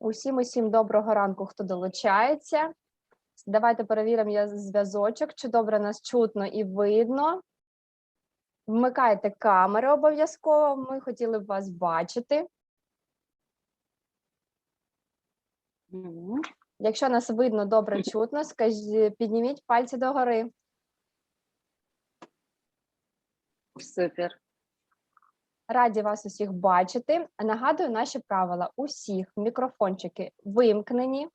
Усім усім доброго ранку, хто долучається. Давайте перевіримо я зв'язочок, чи добре нас чутно і видно. Вмикайте камери обов'язково. Ми хотіли б вас бачити. Якщо нас видно, добре чутно, скажіть, підніміть пальці догори. Супер. Раді вас усіх бачити. Нагадую наші правила. Усіх мікрофончики вимкнені,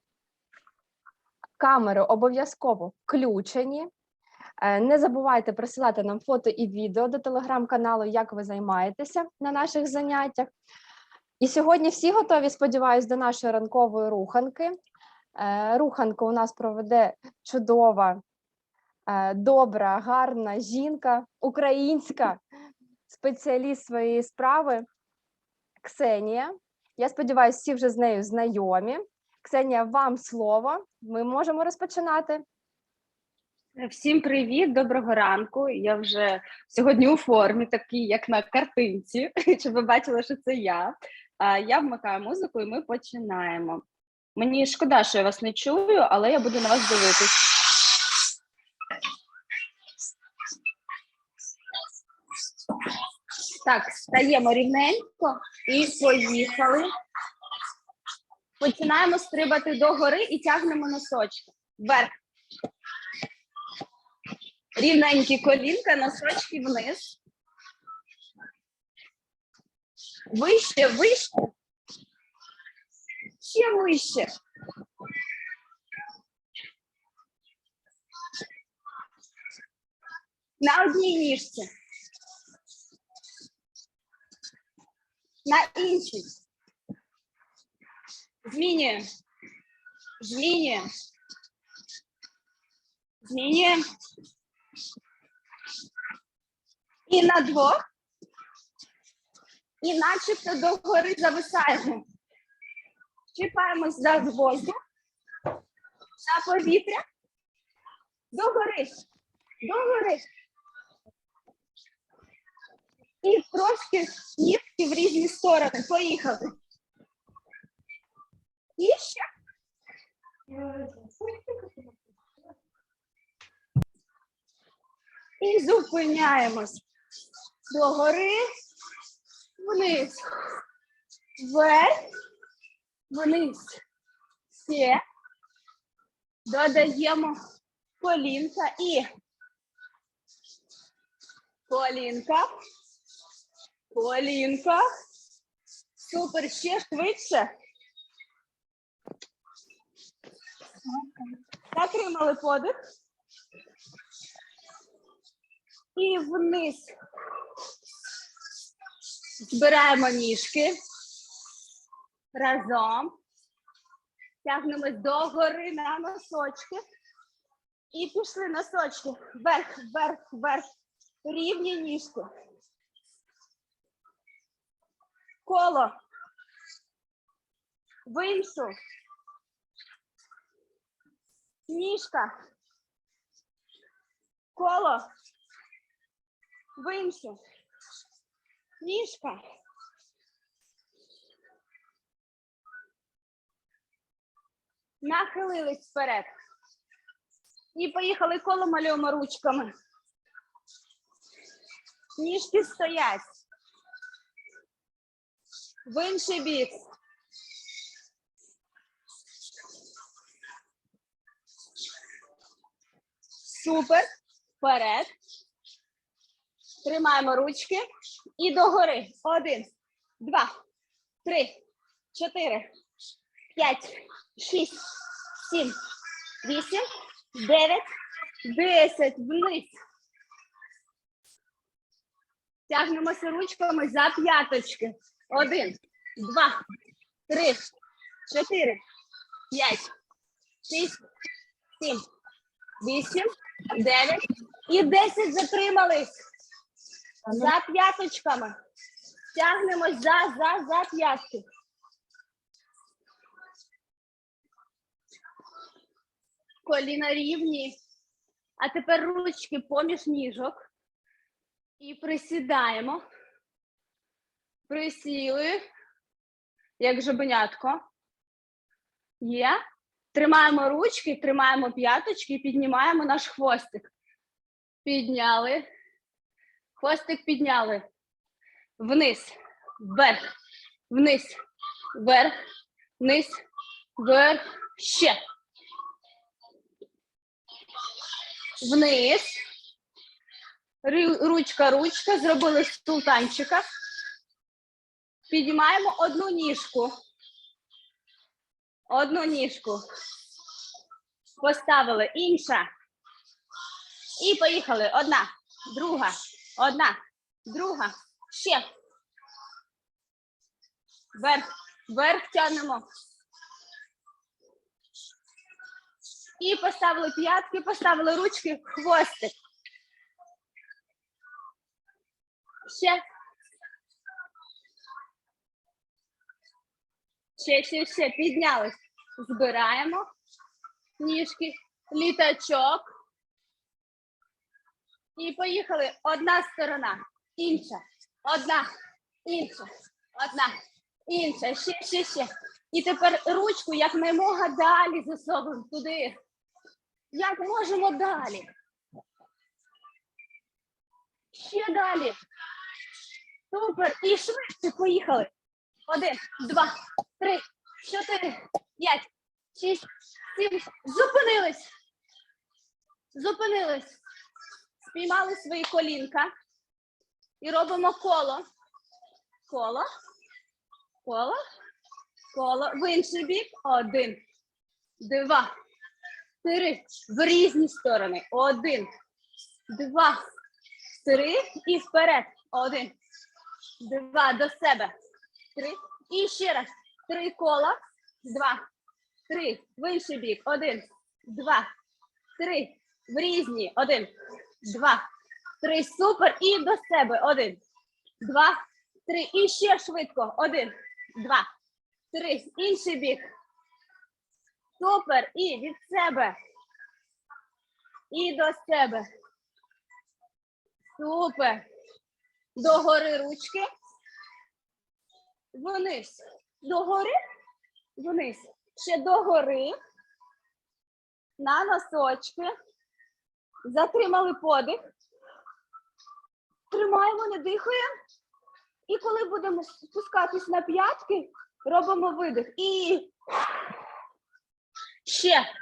камери обов'язково включені. Е, Не забувайте присилати нам фото і відео до телеграм-каналу, як ви займаєтеся на наших заняттях. І сьогодні всі готові, сподіваюсь, до нашої ранкової руханки. Е, Руханку у нас проведе чудова, е, добра, гарна жінка, українська спеціаліст своєї справи Ксенія. Я сподіваюся, всі вже з нею знайомі. Ксенія, вам слово. Ми можемо розпочинати. Всім привіт, доброго ранку. Я вже сьогодні у формі, такій, як на картинці. Щоб ви бачили, що це я. Я вмикаю музику, і ми починаємо. Мені шкода, що я вас не чую, але я буду на вас дивитись. Так, стаємо рівненько і поїхали. Починаємо стрибати догори і тягнемо носочки. Вверх. Рівненькі колінка, носочки вниз. Вище, вище. Ще вище. На одній ніжці. На іншій. Змінюємо. Змінюємо. Змінюємо. І на двох. І начебто догори зависаємо. Чіпаємось за воздух, за повітря. Догори. Догори. І трошки ніжки в різні сторони. Поїхали. І ще. І зупиняємось. Догори, вниз, вверх, вниз. Ще. Додаємо колінка і колінка, колінка. Супер, ще швидше. Затримали подих. І вниз. Збираємо ніжки. Разом. Тягнемось догори на носочки. І пішли носочки. Вверх, вверх, вверх. Рівні ніжки. Коло. В. Ніжка. Коло. В. Ніжка. Нахилились вперед. І поїхали коло малюємо ручками. Ніжки стоять. В інший бік. Супер. Вперед. Тримаємо ручки і догори. Один, два, три, чотири, п'ять, шість, сім, вісім, дев'ять, десять. Вниз. Тягнемося ручками за п'яточки. Один, два, три, чотири, п'ять, шість, сім, вісім, дев'ять і десять. Затримались. За п'яточками. Тягнемось за, за, за п'ятки. Коліна рівні. А тепер ручки поміж ніжок. І присідаємо. Присіли, як жабенятко. Є. Тримаємо ручки, тримаємо п'яточки, піднімаємо наш хвостик. Підняли. Хвостик підняли. Вниз, вверх, вниз, вверх, вниз, вверх, ще. Вниз. Ручка, ручка. Зробили з султанчика. Підіймаємо одну ніжку. Одну ніжку. Поставили. Інша. І поїхали. Одна, друга, одна, друга. Ще. Вверх, вверх тягнемо. І поставили п'ятки, поставили ручки, хвостик. Ще. Ще, ще, ще. Піднялись. Збираємо ніжки, літачок. І поїхали. Одна сторона, інша, одна, інша, одна, інша, ще, ще, ще. І тепер ручку якнаймога далі засовуємо туди. Як можемо далі? Ще далі. Супер. І швидше поїхали. Один, два, три, чотири, п'ять, шість, сім. Зупинились. Зупинились. Спіймали свої колінка. І робимо коло. Коло. Коло. Коло. В інший бік. Один. Два. Три. В різні сторони. Один. Два. Три. І вперед. Один. Два. До себе. Три. І ще раз. Три кола. Два. Три. В інший бік. Один. Два. Три. В різні. Один. Два. Три. Супер. І до себе. Один. Два. Три. І ще швидко. Один. Два. Три. Інший бік. Супер. І від себе. І до себе. Супер. Догори ручки. Вниз. Догори. Вниз. Ще догори. На носочки. Затримали подих. Тримаємо, не дихаємо. І коли будемо спускатись на п'ятки, робимо видих. І ще.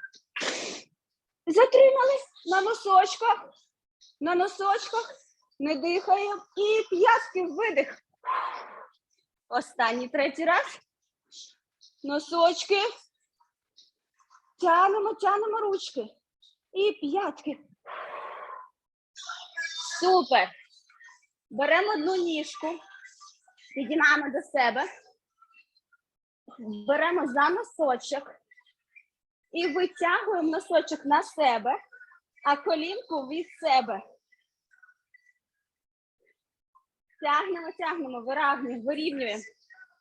Затримали на носочках. На носочках. Не дихаємо. І п'ятки видих. Останній третій раз. Носочки. Тянемо, тянемо ручки. І п'ятки. Супер. Беремо одну ніжку, підіймаємо до себе, беремо за носочок і витягуємо носочок на себе, а колінку від себе. Тягнемо, тягнемо, виравнюємо, вирівнюємо.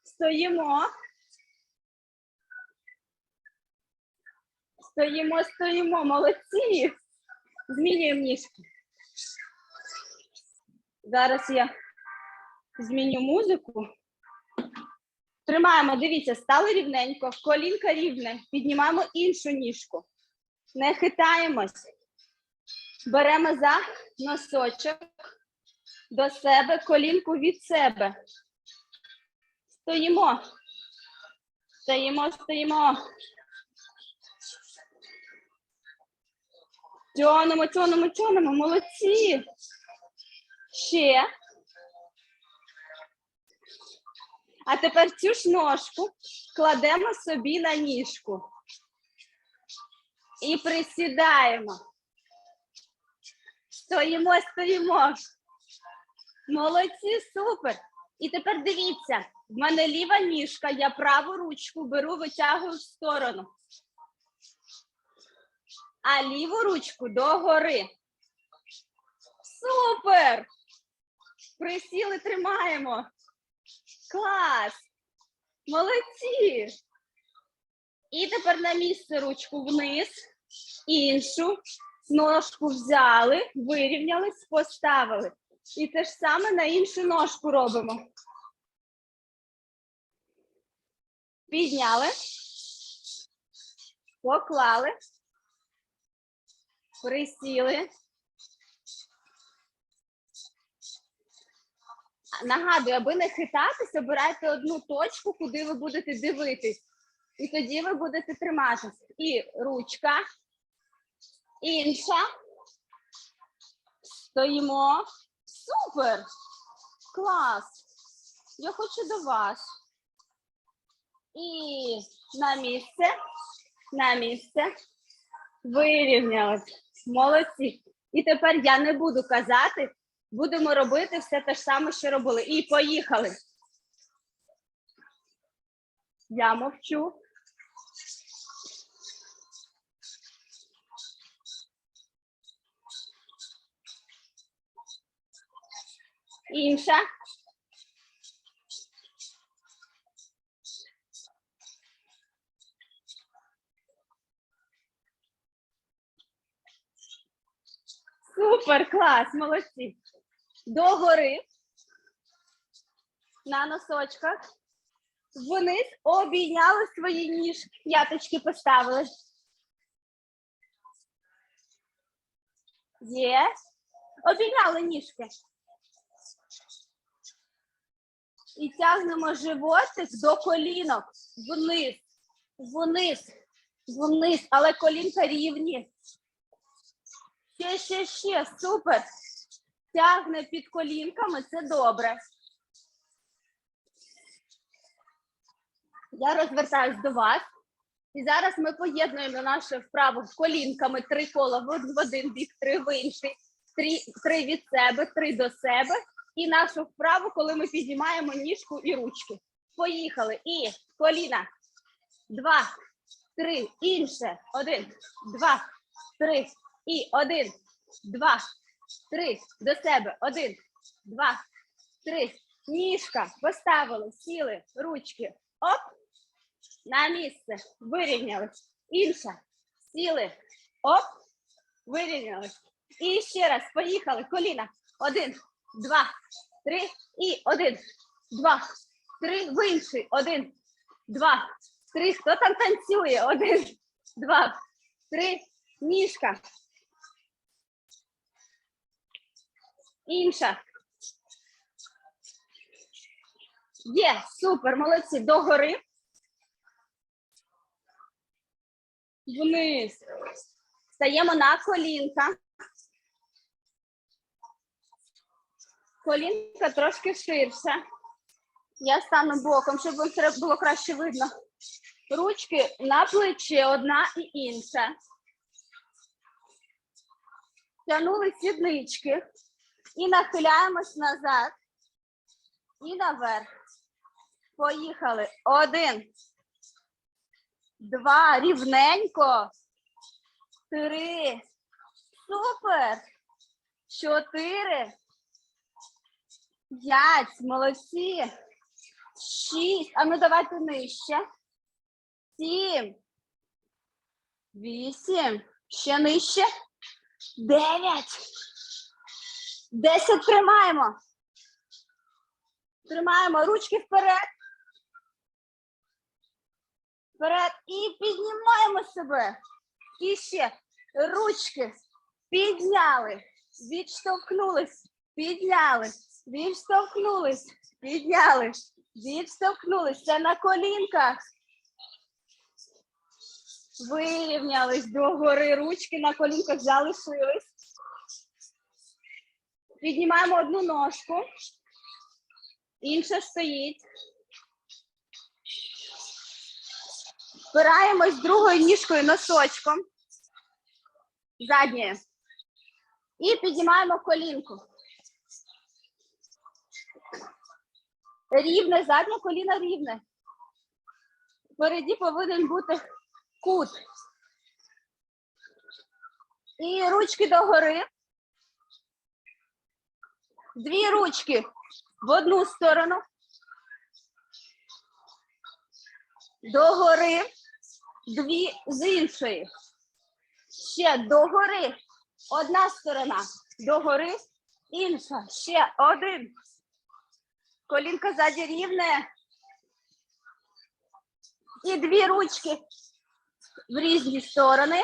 Стоїмо. Стоїмо, стоїмо, молодці. Змінюємо ніжки. Зараз я зміню музику. Тримаємо, дивіться, стали рівненько, колінка рівне. Піднімаємо іншу ніжку. Не хитаємось. Беремо за носочок до себе, колінку від себе. Стоїмо. Стоїмо, стоїмо. Тянемо, тянемо, тянемо, молодці. Ще. А тепер цю ж ножку кладемо собі на ніжку. І присідаємо. Стоїмо, стоїмо. Молодці, супер. І тепер дивіться, в мене ліва ніжка, я праву ручку беру, витягую в сторону. А ліву ручку догори. Супер! Присіли, тримаємо. Клас! Молодці! І тепер на місце ручку вниз, іншу, ножку взяли, вирівнялись, поставили. І те ж саме на іншу ножку робимо. Підняли. Поклали. Присіли. Нагадую, аби не хитатись, обирайте одну точку, куди ви будете дивитись. І тоді ви будете триматись. І ручка, інша. Стоїмо. Супер! Клас! Я хочу до вас. І на місце, на місце. Вирівнялись. Молодці. І тепер я не буду казати, будемо робити все те ж саме, що робили. І поїхали. Я мовчу. Інша. Супер, клас, молодці. Догори. На носочках. Вниз обійняли свої ніжки. П'яточки поставили. Є. Обійняли ніжки. І тягнемо животик до колінок. Вниз, вниз, вниз. Але колінка рівні. Ще, ще, ще. Супер. Тягне під колінками, це добре. Я розвертаюсь до вас. І зараз ми поєднуємо нашу вправу колінками три кола в один бік, три в інший, три, три від себе, три до себе. І нашу вправу, коли ми піднімаємо ніжку і ручки. Поїхали. І коліна. Два, три. Інше. Один, два, три. І один, два, три. До себе. Один, два, три. Ніжка. Поставили, сіли, ручки. Оп. На місце. Вирівнялись. Інша. Сіли. Оп. Вирівнялись. І ще раз. Поїхали. Коліна. Один, два, три. І один, два, три. В інший. Один, два, три. Хто там танцює? Один, два, три. Ніжка. Інша. Є, супер, молодці. Догори. Вниз. Стаємо на колінка. Колінка трошки ширше. Я стану боком, щоб було краще видно. Ручки на плечі одна і інша. Тянули сіднички і нахиляємось назад і наверх. Поїхали. Один. Два. Рівненько. Три. Супер. Чотири. П'ять. Молодці. Шість. А ну давайте нижче. Сім. Вісім. Ще нижче. Дев'ять. Десять тримаємо. Тримаємо ручки вперед. Вперед. І піднімаємо себе. І ще ручки підняли, відштовхнулись, підняли, відштовхнулись, підняли, відштовхнулись. Це на колінках. Вирівнялись догори, ручки на колінках залишились. Піднімаємо одну ножку. Інша стоїть. Впираємось другою ніжкою носочком. Задньою. І піднімаємо колінку. Рівне, заднє коліно рівне. Впереді повинен бути кут. І ручки догори. Дві ручки в одну сторону. Догори. Дві з іншої. Ще догори. Одна сторона. Догори. Інша. Ще один. Колінка ззаді рівне. І дві ручки. в різні сторони.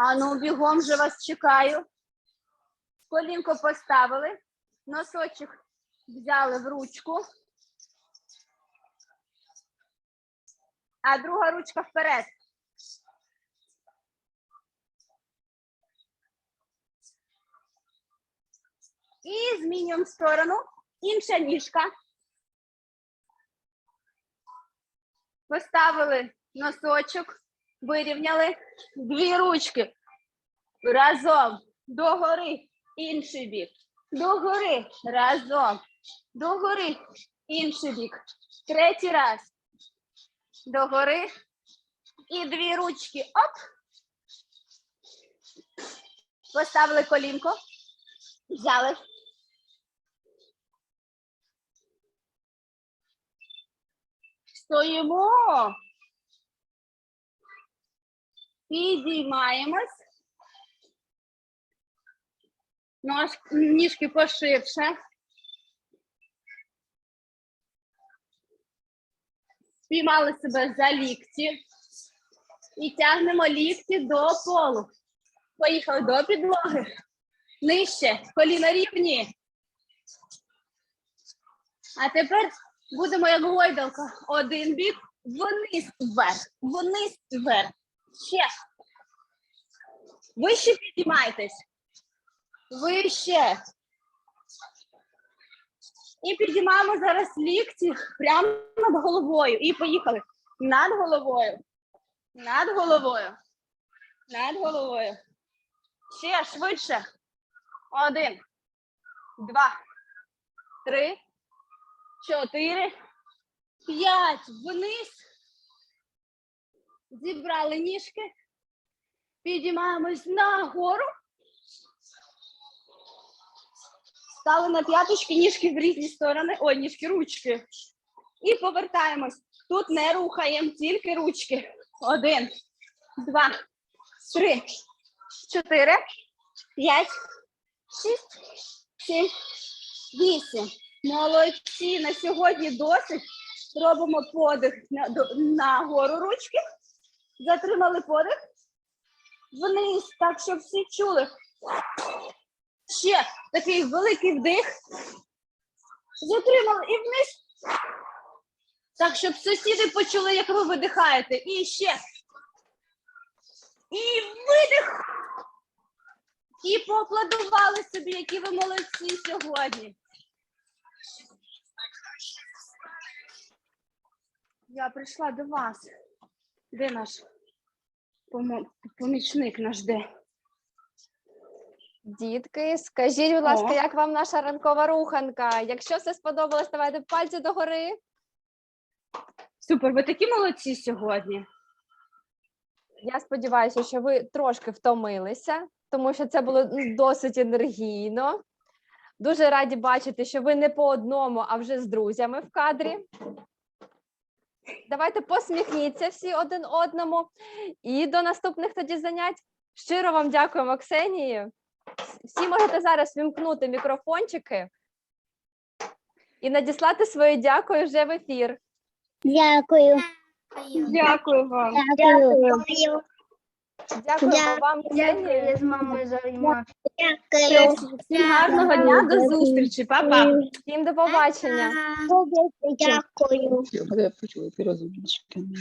А ну, бігом вже вас чекаю. Колінко поставили, носочок взяли в ручку. А друга ручка вперед. І змінюємо сторону. Інша ніжка. Поставили носочок, вирівняли дві ручки. Разом. Догори. Інший бік. Догори. Разом. Догори. Інший бік. Третій раз. Догори. І дві ручки. Оп. Поставили колінко. Взяли. Стоїмо. Підіймаємось. Нож, ніжки поширше. Спіймали себе за лікті. І тягнемо лікті до полу. Поїхали до підлоги. Нижче, коліна рівні. А тепер будемо як гойдалка. Один бік, вниз вверх, вниз вверх. Ще. Вище підіймайтесь. Вище. І підіймаємо зараз лікті прямо над головою. І поїхали. Над головою. Над головою. Над головою. Ще швидше. Один, два, три, чотири, п'ять. Вниз. Зібрали ніжки. Підіймаємось нагору. Стали на п'яточки, ніжки в різні сторони. Ой, ніжки, ручки. І повертаємось. Тут не рухаємо, тільки ручки. Один, два, три, чотири, п'ять, шість, сім, вісім. Молодці. На сьогодні досить. Робимо подих на, гору ручки. Затримали подих. Вниз, так, щоб всі чули. Ще такий великий вдих. Затримали і вниз. Так, щоб сусіди почули, як ви видихаєте. І ще. І видих. І поаплодували собі, які ви молодці сьогодні. Я прийшла до вас. Де наш помічник наш де? Дітки, скажіть, будь ласка, О. як вам наша ранкова руханка? Якщо все сподобалось, давайте пальці догори. Супер, ви такі молодці сьогодні. Я сподіваюся, що ви трошки втомилися, тому що це було ну, досить енергійно. Дуже раді бачити, що ви не по одному, а вже з друзями в кадрі. Давайте посміхніться всі один одному. І до наступних тоді занять. Щиро вам дякуємо, Ксенії. Всі можете зараз вімкнути мікрофончики і надіслати своє дякую вже в ефір. Дякую. Дякую вам. Дякую. Дякуємо Дя- вам, Ксенія. з мамою займаюся. Дякую. Всім гарного дня, до зустрічі, Па-па. Всім до побачення. Дякую. Я почула, ти розумніше.